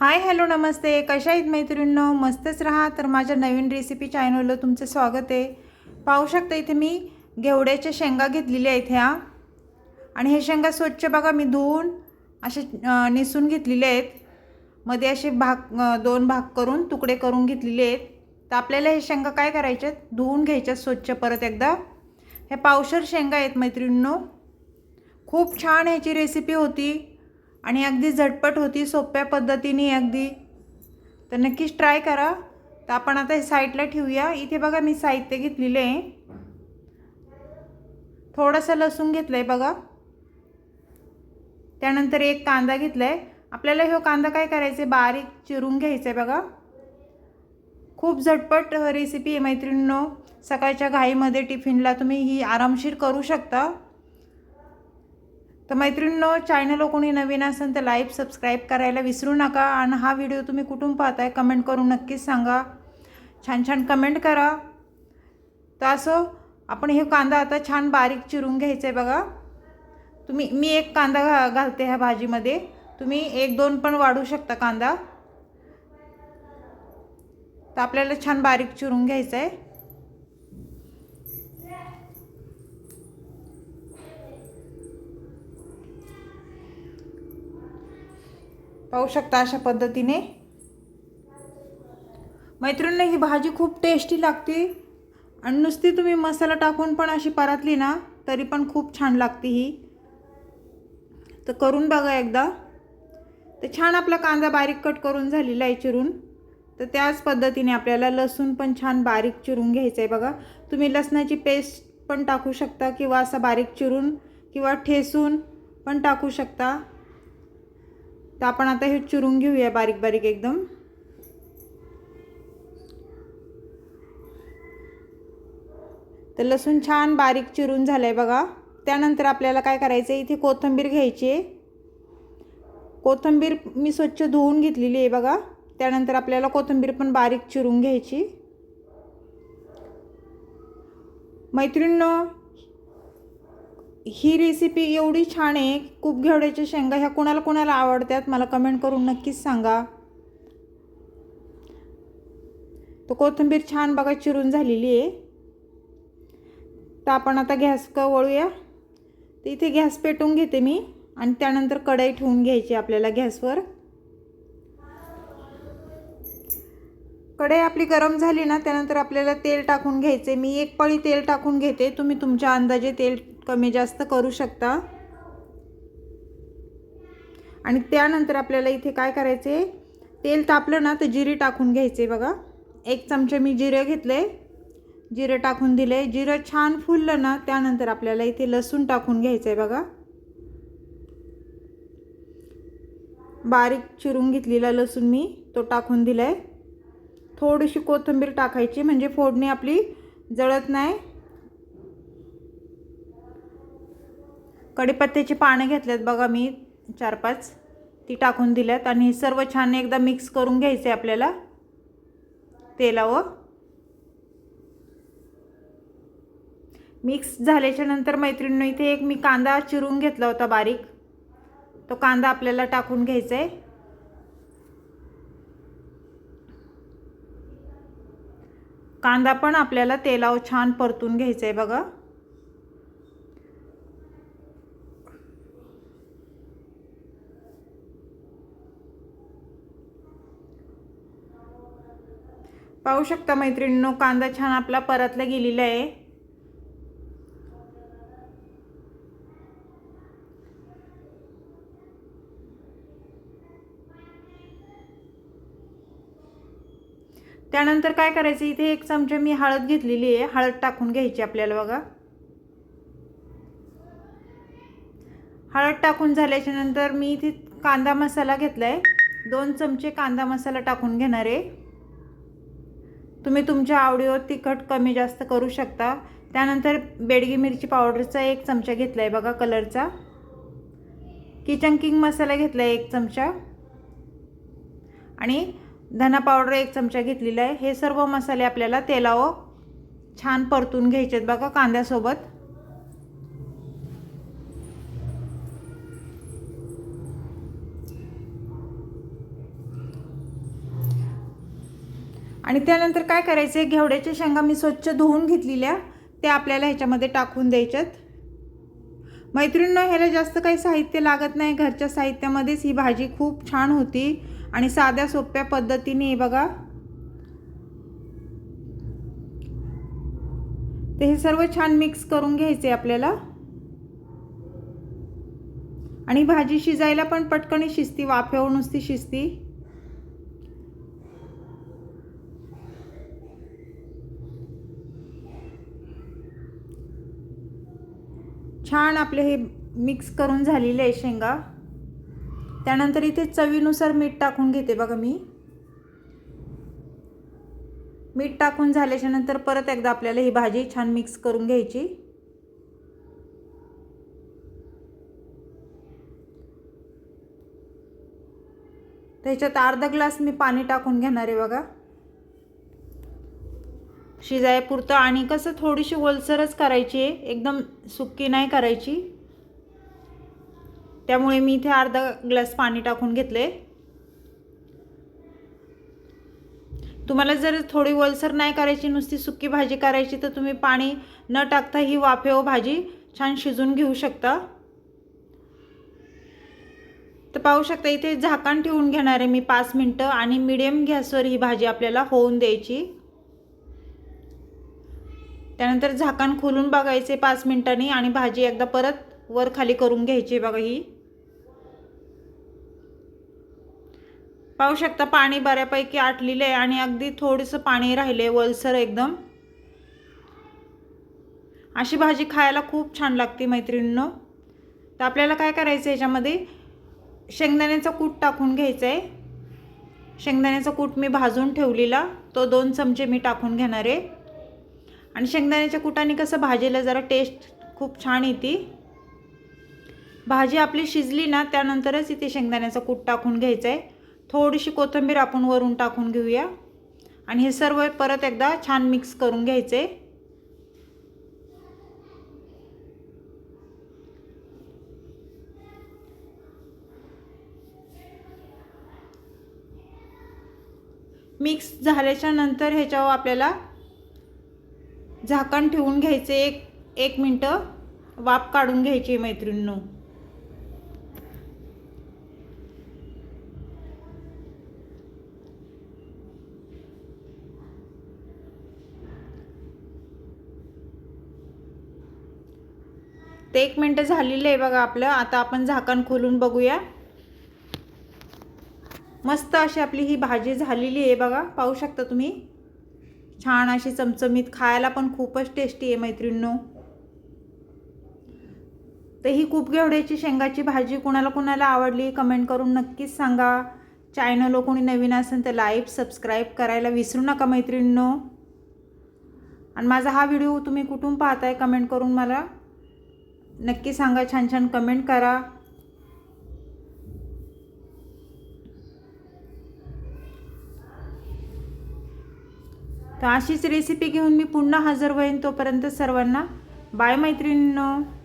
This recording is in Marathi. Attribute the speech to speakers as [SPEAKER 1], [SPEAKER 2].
[SPEAKER 1] हाय हॅलो नमस्ते. कशा आहेत मैत्रिणींनो? मस्तच राहा. तर माझ्या नवीन रेसिपी चॅनलला तुमचं स्वागत आहे. पाहू शकता इथे मी घेवड्याच्या शेंगा घेतलेल्या आहेत ह्या. आणि हे शेंगा स्वच्छ बघा मी धुवून असे निसून घेतलेले आहेत. मध्ये असे भाग दोन भाग करून तुकडे करून घेतलेले आहेत. तर आपल्याला हे शेंगा काय करायच्यात धुवून घ्यायच्यात स्वच्छ परत एकदा. हे पावशर शेंगा आहेत मैत्रिणींनो. खूप छान ह्याची रेसिपी होती. आणि अगदी झटपट होती सोप्या पद्धतीने अगदी. तर नक्कीच ट्राय करा. तर आपण आता हे साईडला ठेवूया. इथे बघा मी साहित्य घेतलेलं आहे. थोडंसं लसूण घेतलं आहे बघा. त्यानंतर एक कांदा घेतला आहे आपल्याला हो कांदा काय करायचं आहे बारीक चिरून घ्यायचं आहे बघा. खूप झटपट रेसिपी आहे मैत्रिणींनो. सकाळच्या घाईमध्ये टिफिनला तुम्ही ही आरामशीर करू शकता. तर मैत्रिणींनो चॅनल कोणी नवीन असेल तर लाईक सबस्क्राईब करायला विसरू नका. आणि हा व्हिडिओ तुम्ही कुठून पाहताय कमेंट करून नक्कीच सांगा. छान छान कमेंट करा. तर असं आपण हे कांदा आता छान बारीक चिरून घ्यायचं आहे बघा. तुम्ही मी एक कांदा घा घालते ह्या भाजीमध्ये. तुम्ही एक दोन पण वाढू शकता कांदा. तर आपल्याला छान बारीक चिरून घ्यायचं आहे पाहू शकता अशा पद्धतीने. मैत्रिणींना ही भाजी खूप टेस्टी लागते. आणि नुसती तुम्ही मसाला टाकून पण अशी परातली ना तरी पण खूप छान लागते ही. तर करून बघा एकदा. तर छान आपला कांदा बारीक कट करून झालेला आहे चिरून. तर त्याच पद्धतीने आपल्याला लसूण पण छान बारीक चिरून घ्यायचं आहे बघा. तुम्ही लसणाची पेस्ट पण टाकू शकता किंवा असं बारीक चिरून किंवा ठेसून पण टाकू शकता. तर आपण आता हे चिरून घेऊया बारीक बारीक एकदम. तर लसूण छान बारीक चिरून झालं आहे बघा. त्यानंतर आपल्याला काय करायचं आहे इथे कोथिंबीर घ्यायची आहे. कोथिंबीर मी स्वच्छ धुवून घेतलेली आहे बघा. त्यानंतर आपल्याला कोथिंबीर पण बारीक चिरून घ्यायची. मैत्रिणीनं ही रेसिपी एवढी छान आहे. खूप घेवड्याच्या शेंगा ह्या कोणाला कोणाला आवडतात मला कमेंट करून नक्कीच सांगा. तो कोथिंबीर छान बघा चिरून झालेली आहे. तर आपण आता गॅस क वळूया. तर इथे गॅस पेटवून घेते मी आणि त्यानंतर कढई ठेवून घ्यायची आपल्याला गॅसवर. कढई आपली गरम झाली ना त्यानंतर आपल्याला तेल टाकून घ्यायचे मी एक पळी तेल टाकून घेते. तुम्ही तुमच्या अंदाजे तेल कमी जास्त करू शकता. आणि त्यानंतर आपल्याला इथे काय करायचे? तेल तापलं ना तर जिरे टाकून घ्यायचे बघा. एक चमचे मी जिरे घेतले. जिरे टाकून दिले. जिरं छान फुललं ना त्यानंतर आपल्याला इथे लसूण टाकून घ्यायचं आहे बघा. बारीक चिरून घेतलेला लसूण मी तो टाकून दिला आहे थोडीशी कोथिंबीर टाकायची म्हणजे फोडणी आपली जळत नाही. कढीपत्त्याची पानं घेतल्यात बघा मी चार पाच. ती टाकून दिल्यात आणि सर्व छान एकदा मिक्स करून घ्यायचं आहे आपल्याला. तेलावर. मिक्स झाल्याच्यानंतर मैत्रिणीनं इथे एक मी कांदा चिरून घेतला होता बारीक. तो कांदा आपल्याला टाकून घ्यायचा आहे कांदा पण आपल्याला तेलावर छान परतून घ्यायचा आहे बघा. पाहू शकता मैत्रिणींनो कांदा छान आपला परतला गेलेला आहे. त्यानंतर काय करायचं इथे एक चमचा मी हळद घेतलेली आहे. हळद टाकून घ्यायची आपल्याला बघा. हळद टाकून झाल्याच्यानंतर मी इथे कांदा मसाला घेतला आहे दोन चमचे कांदा मसाला टाकून घेणार आहे. तुम्ही तुमच्या आवडीवर तिखट कमी जास्त करू शकता. त्यानंतर बेडगी मिरची पावडरचा एक चमचा घेतला आहे बघा कलरचा. किचन किंग मसाला घेतला आहे एक चमचा. आणि धना पावडर एक चमचा घेतलेला आहे. हे सर्व मसाले आपल्याला तेलावर छान परतून घ्यायचे आहेत बघा कांद्यासोबत. आणि त्यानंतर काय करायचं आहे घेवड्याच्या शेंगा मी स्वच्छ धुवून घेतलेल्या. त्या आपल्याला ह्याच्यामध्ये टाकून द्यायच्यात. मैत्रिणींना ह्याला जास्त काही साहित्य लागत नाही. घरच्या साहित्यामध्येच ही भाजी खूप छान होती. आणि साध्या सोप्या पद्धतीने बघा. ते हे सर्व छान मिक्स करून घ्यायचे आपल्याला. आणि भाजी शिजायला पण पटकन शिजती वाफेवर नुसती शिजती. छान आपले हे मिक्स करून झालेले आहे शेंगा. त्यानंतर इथे चवीनुसार मीठ टाकून घेते बघा मी. मीठ टाकून झाल्याच्यानंतर परत एकदा आपल्याला ही भाजी छान मिक्स करून घ्यायची. त्याच्यात अर्धा ग्लास मी पाणी टाकून घेणार आहे बघा. शिजायपुरतं आणि कसं थोडीशी ओलसरच करायची आहे. एकदम सुक्की नाही करायची. त्यामुळे मी इथे अर्धा ग्लास पाणी टाकून घेतले तुम्हाला जर थोडी ओलसर नाही करायची नुसती सुक्की भाजी करायची तर तुम्ही पाणी न टाकता ही वाफेव भाजी छान शिजून घेऊ शकता. तर पाहू शकता इथे झाकण ठेवून घेणार आहे मी पाच मिनटं आणि मिडियम गॅसवर ही भाजी आपल्याला होऊन द्यायची. त्यानंतर झाकण खोलून बघायचे पाच मिनिटांनी आणि भाजी एकदा परत वर खाली करून घ्यायची बघा ही. पाहू शकता पाणी बऱ्यापैकी आटलेलं आहे आणि अगदी थोडंसं पाणी राहिले वलसर एकदम. अशी भाजी खायला खूप छान लागते मैत्रिणींनो. तर आपल्याला काय करायचं याच्यामध्ये? शेंगदाण्याचा कूट टाकून घ्यायचं आहे शेंगदाण्याचा कूट मी भाजून ठेवलेला. तो दोन चमचे मी टाकून घेणार आहे. आणि शेंगदाण्याच्या कुटाने कसं भाजीला जरा टेस्ट खूप छान येते. भाजी आपली शिजली ना त्यानंतरच इथे शेंगदाण्याचा कूट टाकून घ्यायचं आहे थोडीशी कोथिंबीर आपण वरून टाकून घेऊया. आणि हे सर्व परत एकदा छान मिक्स करून घ्यायचं आहे मिक्स झाल्याच्यानंतर ह्याच्यावर आपल्याला झाकण ठेवून घ्यायचे एक एक मिनटं. वाफ काढून घ्यायची मैत्रिणींनो. ते एक मिनटं झालेलं आहे बघा आपलं. आता आपण झाकण खोलून बघूया. मस्त अशी आपली ही भाजी झालेली आहे बघा. पाहू शकता तुम्ही? छान अशी चमचमीत खायला पण खूपच टेस्टी आहे मैत्रिणींनो. तर ही खूप घेवड्याची शेंगाची भाजी कुणाला कुणाला आवडली कमेंट करून नक्कीच सांगा. चॅनल कोणी नवीन असेल तर लाईक सबस्क्राईब करायला विसरू नका मैत्रिणींनो. आणि माझा हा व्हिडिओ तुम्ही कुठून पाहताय कमेंट करून मला नक्की सांगा छान छान कमेंट करा. तर अशीच रेसिपी घेऊन मी पुन्हा हजर होईन तोपर्यंत सर्वांना. बाय मैत्रिणींनो.